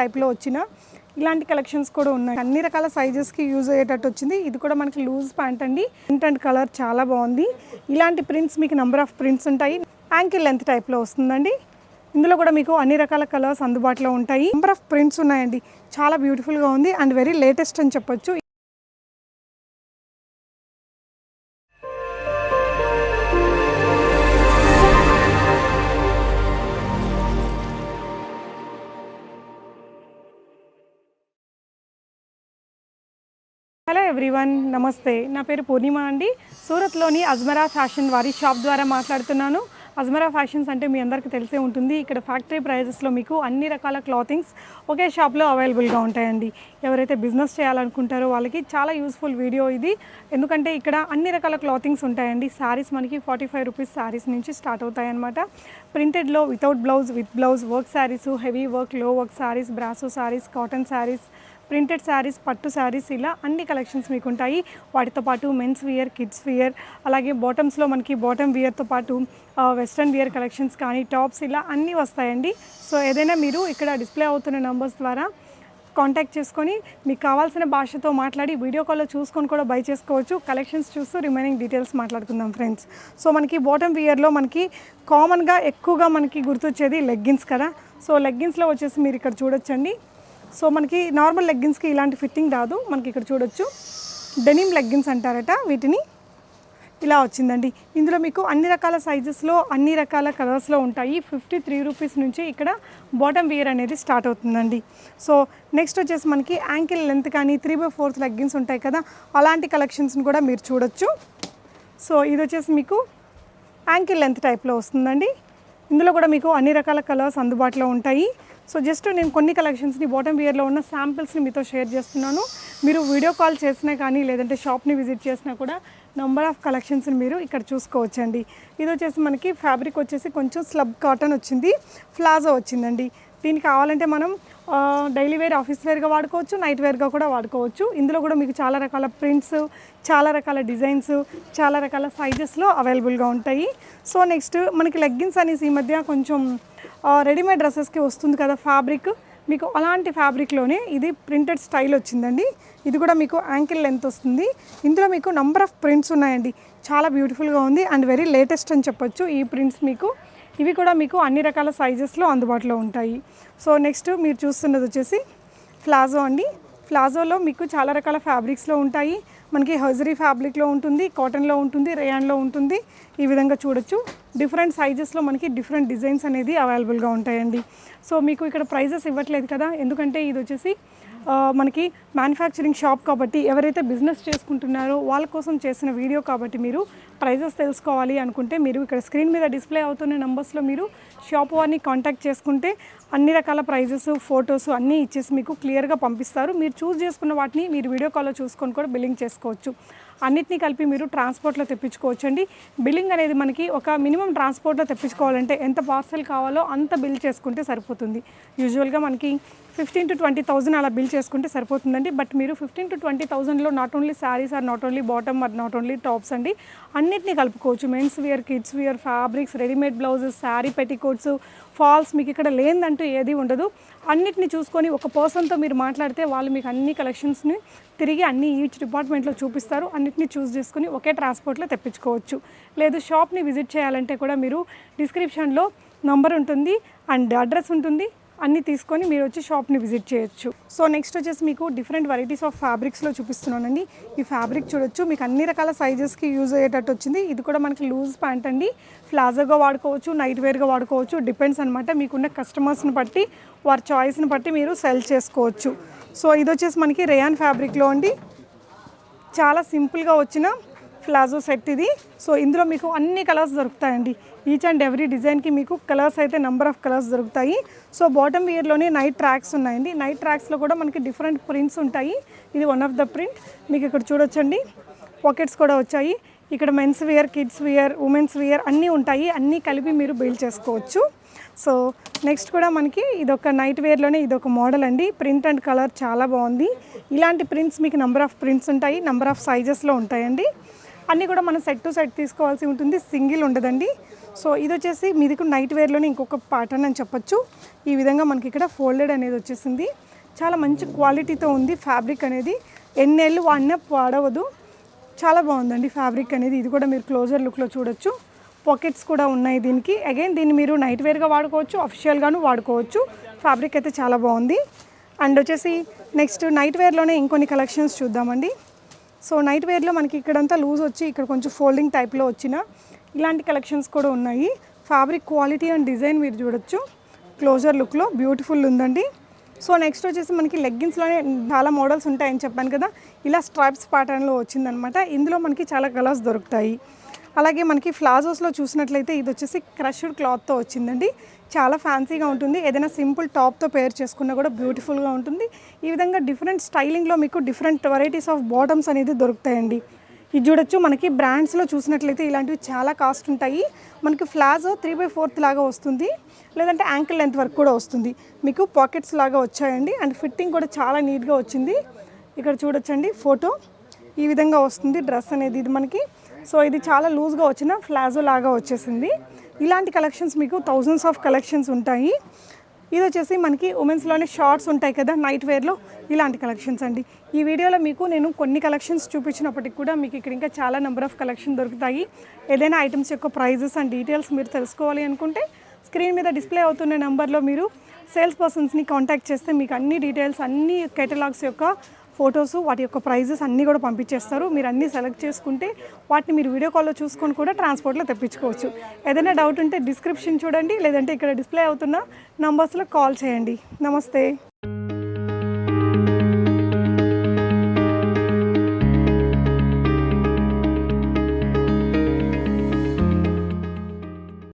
టైప్లో వచ్చిన ఇలాంటి కలెక్షన్స్ కూడా ఉన్నాయి. అన్ని రకాల సైజెస్కి యూజ్ అయ్యేటట్టు వచ్చింది. ఇది కూడా మనకి లూజ్ ప్యాంట్ అండి. ప్రింట్ అండ్ కలర్ చాలా బాగుంది. ఇలాంటి ప్రింట్స్ మీకు నెంబర్ ఆఫ్ ప్రింట్స్ ఉంటాయి. యాంకిల్ లెంత్ టైప్లో వస్తుందండి. ఇందులో కూడా మీకు అన్ని రకాల కలర్స్ అందుబాటులో ఉంటాయి. నెంబర్ ఆఫ్ ప్రింట్స్ ఉన్నాయండి. చాలా బ్యూటిఫుల్గా ఉంది అండ్ వెరీ లేటెస్ట్ అని చెప్పొచ్చు. ఎవ్రీవన్ నమస్తే. నా పేరు పూర్ణిమ అండి. సూరత్లోని అజ్మరా ఫ్యాషన్ వారి షాప్ ద్వారా మాట్లాడుతున్నాను. అజ్మరా ఫ్యాషన్స్ అంటే మీ అందరికీ తెలిసే ఉంటుంది. ఇక్కడ ఫ్యాక్టరీ ప్రైజెస్లో మీకు అన్ని రకాల క్లాతింగ్స్ ఒకే షాప్లో అవైలబుల్గా ఉంటాయండి. ఎవరైతే బిజినెస్ చేయాలనుకుంటారో వాళ్ళకి చాలా యూస్ఫుల్ వీడియో ఇది. ఎందుకంటే ఇక్కడ అన్ని రకాల క్లాతింగ్స్ ఉంటాయండి. శారీస్ మనకి ఫార్టీ ఫైవ్ రూపీస్ శారీస్ నుంచి స్టార్ట్ అవుతాయన్నమాట. ప్రింటెడ్లో without blouse with blouse work saris heavy వర్క్లో work saris brasso saris cotton saris printed saris పట్టు శారీస్ ఇలా అన్ని కలెక్షన్స్ మీకు ఉంటాయి వాటితో పాటు మెన్స్ వియర్ కిడ్స్ వియర్ అలాగే బాటమ్స్లో మనకి బాటమ్ వియర్తో పాటు వెస్ట్రన్ వియర్ కలెక్షన్స్ కానీ టాప్స్ ఇలా అన్నీ వస్తాయండి. సో ఏదైనా మీరు ఇక్కడ డిస్ప్లే అవుతున్న నెంబర్స్ ద్వారా కాంటాక్ట్ చేసుకొని మీకు కావాల్సిన భాషతో మాట్లాడి వీడియో కాల్లో చూసుకొని కూడా బై చేసుకోవచ్చు. కలెక్షన్స్ చూస్తూ రిమైనింగ్ డీటెయిల్స్ మాట్లాడుకుందాం ఫ్రెండ్స్. సో మనకి బాటమ్ వియర్లో మనకి కామన్గా ఎక్కువగా మనకి గుర్తొచ్చేది లెగ్గిన్స్ కదా. సో లెగ్గిన్స్లో వచ్చేసి మీరు ఇక్కడ చూడొచ్చండి. సో మనకి నార్మల్ లెగ్గిన్స్కి ఇలాంటి ఫిట్టింగ్ రాదు. మనకి ఇక్కడ చూడొచ్చు. డెనిమ్ లెగ్గిన్స్ అంటారట వీటిని. ఇలా వచ్చిందండి. ఇందులో మీకు అన్ని రకాల సైజెస్లో అన్ని రకాల కలర్స్లో ఉంటాయి. ఫిఫ్టీ త్రీ రూపీస్ నుంచి ఇక్కడ బాటమ్ వేర్ అనేది స్టార్ట్ అవుతుందండి. సో నెక్స్ట్ వచ్చేసి మనకి యాంకిల్ లెంత్ కానీ త్రీ బై ఫోర్త్ లెగ్గిన్స్ ఉంటాయి కదా అలాంటి కలెక్షన్స్ని కూడా మీరు చూడొచ్చు. సో ఇది వచ్చేసి మీకు యాంకిల్ లెంత్ టైప్లో వస్తుందండి. ఇందులో కూడా మీకు అన్ని రకాల కలర్స్ అందుబాటులో ఉంటాయి. సో జస్ట్ నేను కొన్ని కలెక్షన్స్ని బాటమ్ వియర్లో ఉన్న శాంపిల్స్ని మీతో షేర్ చేస్తున్నాను. మీరు వీడియో కాల్ చేసినా కానీ లేదంటే షాప్ని విజిట్ చేసినా కూడా నంబర్ ఆఫ్ కలెక్షన్స్ని మీరు ఇక్కడ చూసుకోవచ్చండి. ఇది వచ్చేసి మనకి ఫ్యాబ్రిక్ వచ్చేసి కొంచెం స్లబ్ కాటన్ వచ్చింది ఫ్లాజో వచ్చిందండి. దీనికి కావాలంటే మనం డైలీ వేర్ ఆఫీస్ వేర్గా వాడుకోవచ్చు నైట్ వేర్గా కూడా వాడుకోవచ్చు. ఇందులో కూడా మీకు చాలా రకాల ప్రింట్స్ చాలా రకాల డిజైన్స్ చాలా రకాల సైజెస్లో అవైలబుల్గా ఉంటాయి. సో నెక్స్ట్ మనకి లెగ్గిన్స్ అనేసి ఈ మధ్య కొంచెం రెడీమేడ్ డ్రెస్సెస్కి వస్తుంది కదా ఫ్యాబ్రిక్. మీకు అలాంటి ఫ్యాబ్రిక్లోనే ఇది ప్రింటెడ్ స్టైల్ వచ్చిందండి. ఇది కూడా మీకు యాంకిల్ లెంత్ వస్తుంది. ఇందులో మీకు నంబర్ ఆఫ్ ప్రింట్స్ ఉన్నాయండి. చాలా బ్యూటిఫుల్గా ఉంది అండ్ వెరీ లేటెస్ట్ అని చెప్పొచ్చు. ఈ ప్రింట్స్ మీకు ఇవి కూడా మీకు అన్ని రకాల సైజెస్లో అందుబాటులో ఉంటాయి. సో నెక్స్ట్ మీరు చూస్తున్నది వచ్చేసి ప్లాజో అండి. ప్లాజోలో మీకు చాలా రకాల ఫ్యాబ్రిక్స్లో ఉంటాయి. మనకి హజరీ ఫ్యాబ్రిక్లో ఉంటుంది కాటన్లో ఉంటుంది రేయాన్లో ఉంటుంది. ఈ విధంగా చూడొచ్చు. డిఫరెంట్ సైజెస్లో మనకి డిఫరెంట్ డిజైన్స్ అనేది అవైలబుల్గా ఉంటాయండి. సో మీకు ఇక్కడ ప్రైజెస్ ఇవ్వట్లేదు కదా. ఎందుకంటే ఇది వచ్చేసి మనకి మ్యానుఫ్యాక్చరింగ్ షాప్ కాబట్టి ఎవరైతే బిజినెస్ చేసుకుంటున్నారో వాళ్ళ కోసం చేసిన వీడియో కాబట్టి మీరు ప్రైజెస్ తెలుసుకోవాలి అనుకుంటే మీరు ఇక్కడ స్క్రీన్ మీద డిస్ప్లే అవుతున్న నెంబర్స్లో మీరు షాప్ వారిని కాంటాక్ట్ చేసుకుంటే అన్ని రకాల ప్రైజెస్ ఫొటోస్ అన్నీ ఇచ్చేసి మీకు క్లియర్గా పంపిస్తారు. మీరు చూస్ చేసుకున్న వాటిని మీరు వీడియో కాల్లో చూసుకొని కూడా బిల్లింగ్ చేసుకోవచ్చు. అన్నిటినీ కలిపి మీరు ట్రాన్స్పోర్ట్లో తెప్పించుకోవచ్చు అండి బిల్లింగ్ అనేది మనకి ఒక మినిమం ట్రాన్స్పోర్ట్లో తెప్పించుకోవాలంటే ఎంత పార్సల్ కావాలో అంత బిల్ చేసుకుంటే సరిపోతుంది. యూజువల్గా మనకి ఫిఫ్టీన్ టు ట్వంటీ థౌసండ్ అలా బిల్ చేసుకుంటే సరిపోతుందండి. బట్ మీరు fifteen to twenty థౌసండ్లో not only saris or not only bottom or not only tops అండి అన్నిటినీ కలుపుకోవచ్చు. Men's wear kids wear fabrics readymade blouses sari petticoats falls మీకు ఇక్కడ లేదంటూ ఏది ఉండదు. అన్నిటిని చూసుకొని ఒక పర్సన్తో మీరు మాట్లాడితే వాళ్ళు మీకు అన్ని కలెక్షన్స్ని తిరిగి అన్ని ఈచ్ డిపార్ట్మెంట్లో చూపిస్తారు. అన్ని అన్నిటిని చూస్ చేసుకుని ఒకే ట్రాన్స్పోర్ట్లో తెప్పించుకోవచ్చు. లేదు షాప్ని విజిట్ చేయాలంటే కూడా మీరు డిస్క్రిప్షన్లో నంబర్ ఉంటుంది అండ్ అడ్రస్ ఉంటుంది. అన్నీ తీసుకొని మీరు వచ్చి షాప్ని విజిట్ చేయొచ్చు. సో నెక్స్ట్ వచ్చేసి మీకు డిఫరెంట్ వెరైటీస్ ఆఫ్ ఫ్యాబ్రిక్స్లో చూపిస్తున్నానండి. ఈ ఫ్యాబ్రిక్ చూడొచ్చు. మీకు అన్ని రకాల సైజెస్కి యూజ్ అయ్యేటట్టు వచ్చింది. ఇది కూడా మనకి లూజ్ ప్యాంట్ అండి. ఫ్లాజర్గా వాడుకోవచ్చు నైట్ వేర్గా వాడుకోవచ్చు. డిపెండ్స్ అనమాట మీకున్న కస్టమర్స్ని బట్టి వారి చాయిస్ని బట్టి మీరు సెల్ చేసుకోవచ్చు. సో ఇది వచ్చేసి మనకి రేయాన్ ఫ్యాబ్రిక్లో అండి. చాలా సింపుల్గా వచ్చిన ప్లాజో సెట్ ఇది. సో ఇందులో మీకు అన్ని కలర్స్ దొరుకుతాయండి. ఈచ్ అండ్ ఎవ్రీ డిజైన్కి మీకు కలర్స్ అయితే నెంబర్ ఆఫ్ కలర్స్ దొరుకుతాయి. సో బాటమ్ వియర్లోనే నైట్ ట్రాక్స్ ఉన్నాయండి. నైట్ ట్రాక్స్లో కూడా మనకి డిఫరెంట్ ప్రింట్స్ ఉంటాయి. ఇది వన్ ఆఫ్ ద ప్రింట్. మీకు ఇక్కడ చూడొచ్చండి. పాకెట్స్ కూడా వచ్చాయి. ఇక్కడ men's wear kids wear women's wear అన్నీ ఉంటాయి. అన్నీ కలిపి మీరు బిల్డ్ చేసుకోవచ్చు. సో నెక్స్ట్ కూడా మనకి ఇదొక నైట్ వేర్లోనే ఇదొక మోడల్ అండి. ప్రింట్ అండ్ కలర్ చాలా బాగుంది. ఇలాంటి ప్రింట్స్ మీకు నెంబర్ ఆఫ్ ప్రింట్స్ ఉంటాయి నెంబర్ ఆఫ్ సైజెస్లో ఉంటాయండి. అన్నీ కూడా మనం సెట్ టు సెట్ తీసుకోవాల్సి ఉంటుంది. సింగిల్ ఉండదండి. సో ఇది వచ్చేసి మీదికు నైట్ వేర్లోనే ఇంకొక ప్యాటర్న్ అని చెప్పొచ్చు. ఈ విధంగా మనకి ఇక్కడ ఫోల్డెడ్ అనేది వచ్చేసింది. చాలా మంచి క్వాలిటీతో ఉంది ఫ్యాబ్రిక్ అనేది. ఎన్నేళ్ళు వాడినా వాడవదు. చాలా బాగుందండి ఫ్యాబ్రిక్ అనేది. ఇది కూడా మీరు క్లోజర్ లుక్లో చూడొచ్చు. పాకెట్స్ కూడా ఉన్నాయి దీనికి. అగైన్ దీన్ని మీరు నైట్ వేర్గా వాడుకోవచ్చు అఫిషియల్గాను వాడుకోవచ్చు. ఫ్యాబ్రిక్ అయితే చాలా బాగుంది. అండ్ వచ్చేసి నెక్స్ట్ నైట్ వేర్లోనే ఇంకొన్ని కలెక్షన్స్ చూద్దామండి. సో నైట్ వేర్లో మనకి ఇక్కడంతా లూజ్ వచ్చి ఇక్కడ కొంచెం ఫోల్డింగ్ టైప్లో వచ్చిన ఇలాంటి కలెక్షన్స్ కూడా ఉన్నాయి. ఫ్యాబ్రిక్ క్వాలిటీ అండ్ డిజైన్ మీరు చూడొచ్చు. క్లోజర్ లుక్లో బ్యూటిఫుల్ ఉందండి. సో నెక్స్ట్ వచ్చేసి మనకి లెగ్గిన్స్లోనే చాలా మోడల్స్ ఉంటాయని చెప్పాను కదా. ఇలా స్ట్రైప్స్ ప్యాటర్న్లో వచ్చిందనమాట. ఇందులో మనకి చాలా కలర్స్ దొరుకుతాయి. అలాగే మనకి ఫ్లాజోస్లో చూసినట్లయితే ఇది వచ్చేసి క్రష్డ్ క్లాత్తో వచ్చిందండి. చాలా ఫ్యాన్సీగా ఉంటుంది. ఏదైనా సింపుల్ టాప్తో పేర్ చేసుకున్నా కూడా బ్యూటిఫుల్గా ఉంటుంది. ఈ విధంగా డిఫరెంట్ స్టైలింగ్లో మీకు డిఫరెంట్ వెరైటీస్ ఆఫ్ బాటమ్స్ అనేది దొరుకుతాయండి. ఇది చూడొచ్చు. మనకి బ్రాండ్స్లో చూసినట్లయితే ఇలాంటివి చాలా కాస్ట్ ఉంటాయి. మనకి ఫ్లాజో త్రీ బై ఫోర్త్ లాగా వస్తుంది. లేదంటే యాంకిల్ లెంత్ వరకు కూడా వస్తుంది. మీకు పాకెట్స్ లాగా వచ్చాయండి. అండ్ ఫిట్టింగ్ కూడా చాలా నీట్గా వచ్చింది. ఇక్కడ చూడొచ్చండి. ఫోటో. ఈ విధంగా వస్తుంది డ్రెస్ అనేది ఇది మనకి. సో ఇది చాలా లూజ్గా వచ్చిన ఫ్లాజో లాగా వచ్చేసింది. ఇలాంటి కలెక్షన్స్ మీకు థౌజండ్స్ ఆఫ్ కలెక్షన్స్ ఉంటాయి. ఇది వచ్చేసి మనకి ఉమెన్స్లోనే షార్ట్స్ ఉంటాయి కదా నైట్ వేర్లో ఇలాంటి కలెక్షన్స్ అండి. ఈ వీడియోలో మీకు నేను కొన్ని కలెక్షన్స్ చూపించినప్పటికి కూడా మీకు ఇక్కడ ఇంకా చాలా నెంబర్ ఆఫ్ కలెక్షన్ దొరుకుతాయి. ఏదైనా ఐటమ్స్ యొక్క ప్రైజెస్ అండ్ డీటెయిల్స్ మీరు తెలుసుకోవాలి అనుకుంటే స్క్రీన్ మీద డిస్ప్లే అవుతున్న నెంబర్లో మీరు సేల్స్ పర్సన్స్ని కాంటాక్ట్ చేస్తే మీకు అన్ని డీటెయిల్స్ అన్ని కేటలాగ్స్ యొక్క ఫొటోస్ వాటి యొక్క ప్రైజెస్ అన్నీ కూడా పంపించేస్తారు. మీరు అన్నీ సెలెక్ట్ చేసుకుంటే వాటిని మీరు వీడియో కాల్లో చూసుకొని కూడా ట్రాన్స్పోర్ట్లో తెప్పించుకోవచ్చు. ఏదైనా డౌట్ ఉంటే డిస్క్రిప్షన్ చూడండి లేదంటే ఇక్కడ డిస్ప్లే అవుతున్న నంబర్స్లో కాల్ చేయండి. నమస్తే.